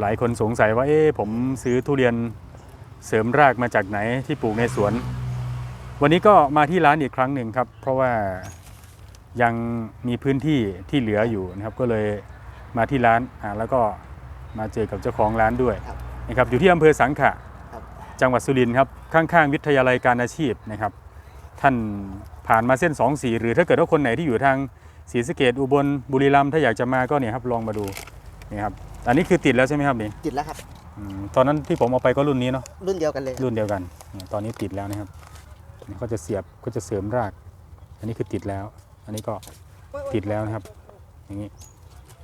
หลายคนสงสัยว่าเอ๊ะผมซื้อทุเรียนเสริมรากมาจากไหนที่ปลูกในสวน วันนี้ก็มาที่ร้านอีกครั้งหนึ่งครับ เพราะว่ายังมีพื้นที่ที่เหลืออยู่นะครับ ก็เลยมาที่ร้านอ่าแล้วก็มาเจอกับเจ้าของร้านด้วยครับนะครับอยู่ที่อำเภอสังขะครับจังหวัดสุรินทร์ครับข้างๆ วิทยาลัยการอาชีพนะครับ ท่านผ่านมาเส้น2 4หรือถ้าเกิดว่าคนไหนที่อยู่ทางศรีสะเกดอุบลบุรีรัมย์ถ้าอยากจะมาก็เนี่ยครับลองมาดูนี่ครับ อันนี้คือติดแล้วใช่ไหมครับนี่ติดแล้วครับอืมตอนนั้นที่ผมเอาไปก็รุ่นนี้เนาะรุ่นเดียวกันเลยครับรุ่นเดียวกันเนี่ยตอนนี้ติดแล้วนะครับนี่ก็จะเสียบก็จะเสริมราก อันนี้คือติดแล้ว อันนี้ก็ติดแล้วนะครับ อย่างนี้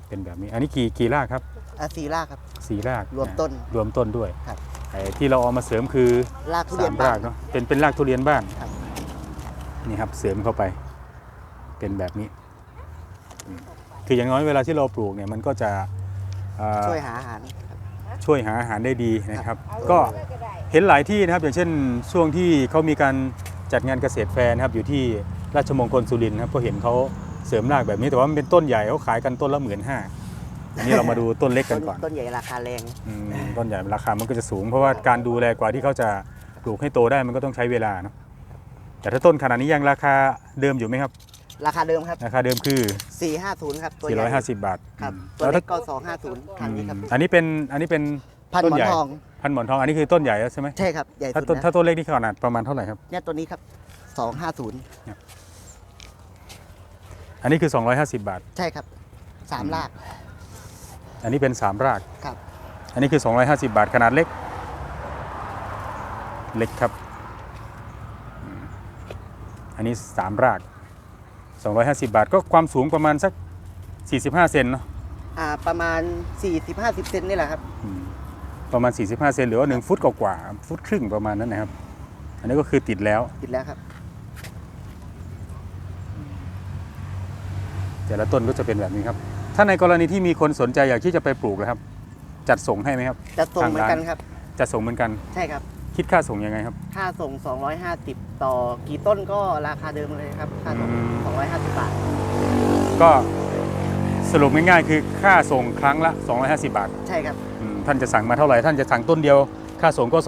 เป็นแบบนี้ อันนี้กี่กี่รากครับอาซีล่าครับ สี่รากรวมต้นรวมต้นด้วยครับ ไอ้ที่เราเอามาเสริมคือ รากทุเรียสานมบ้ารากเนาะเป็นเป็นรากทุเรียนบ้านครับ นี่ครับเสริมเข้าไป เป็นแบบนี้อืมคืออย่างน้อยเวลาที่เราปลูกเนี่ยมันก็จะเอ่อช่วยหาอาหารครับ ช่วยหาอาหารได้ดีนะครับครับ ก็เห็นหลายที่นะครับ อย่างเช่นช่วงที่เขามีการจัดงานเกษตรแฟร์นะครับอยู่ที่ราชมงคลสุรินทร์นะครับก็เห็นเขาเสริมรากแบบนี้แต่ว่ามันเป็นต้นใหญ่เขาขายกันต้นละหมื่นห้าอันนี้เรามาดูต้นเล็กกันก่อน ต้นใหญ่ราคาแรง อืมต้นใหญ่ราคา มันก็จะสูง เพราะว่าการดูแลกว่าที่เขาจะปลูกให้โตได้มันก็ต้องใช้เวลาเนาะแต่ถ้าต้นขนาดนี้ยังราคาเดิมอยู่ไหมครับ ราคาเดิมครับ ราคาเดิมคือ 450 ครับ ตัวใหญ่450 บาทครับอืมตัวแล้วเล็ถ้ากก็250คันนี้ครับ อันนี้เป็นอันนี้เป็นพันหต้นมอใหนญ่ทองพันหมอนทองอันนี้คือต้นใหญ่แล้วใช่ไหมใช่ครับใหญ่ถ้าสุดต้นนะถ้าต้นเล็กนี่ขนาดประมาณเท่าไหร่ครับเนี่ยตัวนี้ครับ 250 อันนี้คือ 250 บาท ใช่ครับสามราก อันนี้เป็น3รากครับ อันนี้คือ 250 บาทขนาดเล็ก เล็กครับอืมอันนี้3ราก 250 บาท ก็ความสูงประมาณสัก 45 เซนเนาะอ่าประมาณ 40-50 เซนนี่แหละครับ อืมประมาณ 45 เซนหรือว่า 1 ฟุตกว่าๆฟุตครึ่งประมาณนั้นนะครับ อันนี้ก็คือติดแล้ว ติดแล้วครับ แต่ละต้นก็จะเป็นแบบนี้ครับ ถ้าในกรณีที่มีคนสนใจอยากที่จะไปปลูกนะครับ จัดส่งให้ไหมครับ จะส่งทางเหมือนร้านกันครับ จัดส่งเหมือนกัน ใช่ครับ คิดค่าส่งยังไงครับ ค่าส่ง 250 ต่อกี่ต้นก็ราคาเดิมเลยครับ ค่าส่งอืม 250 บาท ก็สรุปง่ายๆคือค่าส่งครั้งละ 250 บาทใช่ครับ อืมท่านจะสั่งมาเท่าไหร่ท่านจะสั่งต้นเดียว ค่าส่งก็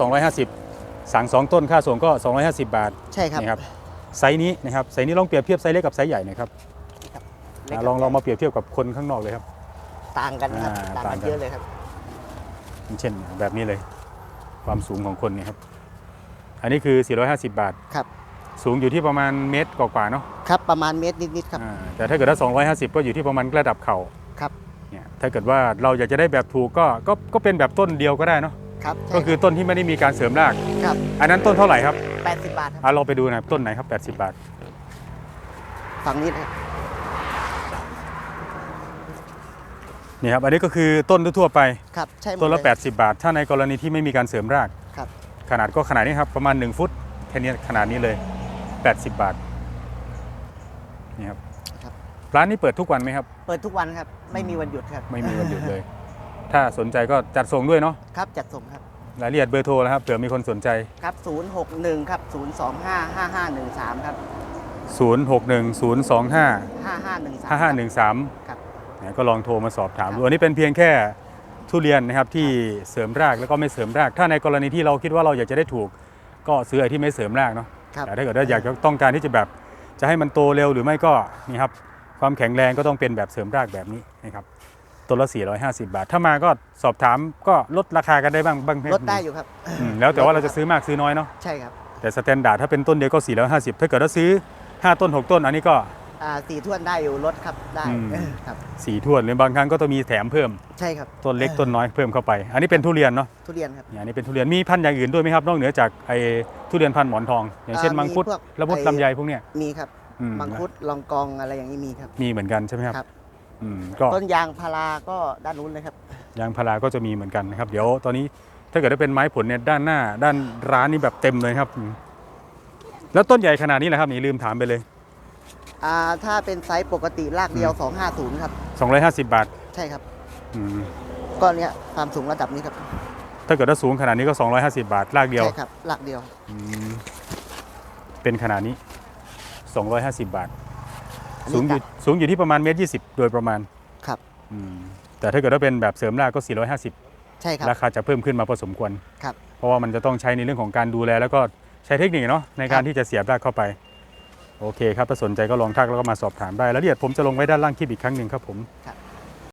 250 สั่ง2ต้นค่าส่งก็ 250 บาท ใช่ครับนี่ครับไซส์นี้นะครับไซส์นี้ลองเปรียบเทียบไซส์เล็กกับไซส์ใหญ่หน่อยครับเล็กอ่ากับลองลองมาเปรียบเทียบกับคนข้างนอกเลยครับ ต่างกันครับ อ่าต่างต่างกันกัน เยอะเลยครับ เช่นแบบนี้เลย ความสูงของคนเนี่ยครับ อันนี้คือ 450 บาท ครับ สูงอยู่ที่ประมาณเมตรกว่าๆเนาะครับประมาณเมตรนิดๆครับ อ่าแต่ถ้าเกิดว่า 250 ก็อยู่ที่ประมาณระดับเข่าครับ เนี่ยถ้าเกิดว่าเราอยากจะได้แบบถูกก็ก็ก็เป็นแบบต้นเดียวก็ได้เนาะครับใช่ก็คือต้นที่ไม่ได้มีการเสริมราก ครับอันนั้นต้นเท่าไหร่ครับ80 บาทครับอะเราไปดูหนะต้นไหนครับ 80 บาท ฝั่งนี้นะครับ นี่ครับอันนี้ก็คือต้นทั่วๆไปครับใช่หมดต้นละ เย80 บาท ถ้าในกรณีที่ไม่มีการเสริมราก ครับขนาดก็ขนาดนี้ครับ ประมาณ 1 ฟุตแค่นี้ขนาดนี้เลย 80 บาทนี่ครับครับ ร้านนี้เปิดทุกวันไหมครับ เปิดทุกวันครับ ไม่มีวันหยุดครับไม่มีวันหยุดเลย ถ้าสนใจก็จัดส่งด้วยเนาะครับจัดส่งครับรายละเอียดเบอร์โทรนะครับเผื่อมีคนสนใจ ครับ 061 ครับ 025 5513 ครับ 061025 5513 5513ครับนะ ก็ลองโทรมาสอบถามครับดูอันนี้เป็นเพียงแค่ทุเรียนนะครับที่เสริมรากแล้วก็ไม่เสริมราก ถ้าในกรณีที่เราคิดว่าเราอยากจะได้ถูก ก็ซื้อไอ้ที่ไม่เสริมรากเนาะครับ แต่ถ้าเกิดว่าอยากจะต้องการที่จะแบบจะให้มันโตเร็วหรือไม่ก็นี่ครับความแข็งแรงก็ต้องเป็นแบบเสริมรากแบบนี้นะครับต้นละ 450 บาท ถ้ามาก็สอบถามก็ลดราคากันได้บ้างบ้างไหมลดได้อยู่ครับ อืมแล้วแต่ว่าเราจะซื้อมากซื้อน้อยเนาะ ใช่ครับ แต่สแตนดาร์ดถ้าเป็นต้นเดียวก็ 450 ถ้าเกิดว่าซื้อ 5 ต้น 6 ต้น อันนี้ก็ อ่าสี่ถ้วนได้อยู่ลดครับได้อืม ครับ4ถ้วนหรือบางครั้งก็ต้องมีแถมเพิ่มใช่ครับต้นเล็กต้นน้อยเพิ่มเข้าไป อันนี้เป็นทุเรียนเนาะทุเรียนครับเนี่ยอันนี้เป็นทุเรียนมีพันธุ์อย่างอื่นด้วยไหมครับนอกเหนือจากไอ้ทุเรียนพันธุ์หมอนทอง อย่างเช่นอ่ามังคุดมีพวกละมุดไอ้ลำไยพวกเนี้ยมีครับอืมังคุดลองกองอะไรอย่างนี้มีครับ มีเหมือนกันใช่ไหมครับครับ อืมก็ ต้นยางพาราก็ด้านนู้นเลยครับ ยางพาราก็จะมีเหมือนกันนะครับเดี๋ยวตอนนี้ถ้าเกิดได้เป็นไม้ผลเนี่ยด้านหน้า ด้านร้านนี่แบบเต็มเลยครับอืมแล้วต้นใหญ่ขนาดนี้แหละครับนี่ลืมถามไปเลย อ่าถ้าเป็นไซส์ปกติรากเดียว 250 ครับ 250 บาทใช่ครับอืมก็เนี้ยความสูงระดับนี้ครับถ้าเกิดว่าสูงขนาดนี้ก็ 250 บาทรากเดียวใช่ครับรากเดียว อืมเป็นขนาดนี้ 250 บาท อันสูงนี้อยู่สูงอยู่ที่ประมาณเมตรยี่โดยประมาณครับ อืมแต่ถ้าเกิดว่าเป็นแบบเสริมรากก็ 450 ใช่ครับ ราคาจะเพิ่มขึ้นมาพอสมควร ครับ เพราะว่ามันจะต้องใช้ในเรื่องของการดูแล แล้วก็ใช้เทคนิคเนาะในการครับ ที่จะเสียบรากเข้าไป โอเคครับถ้าสนใจก็ลองทักแล้วก็มาสอบถามได้แล้วเดี๋ยวผมจะลงไว้ด้านล่างคลิปอีกครั้งหนึ่งครับผม ครับ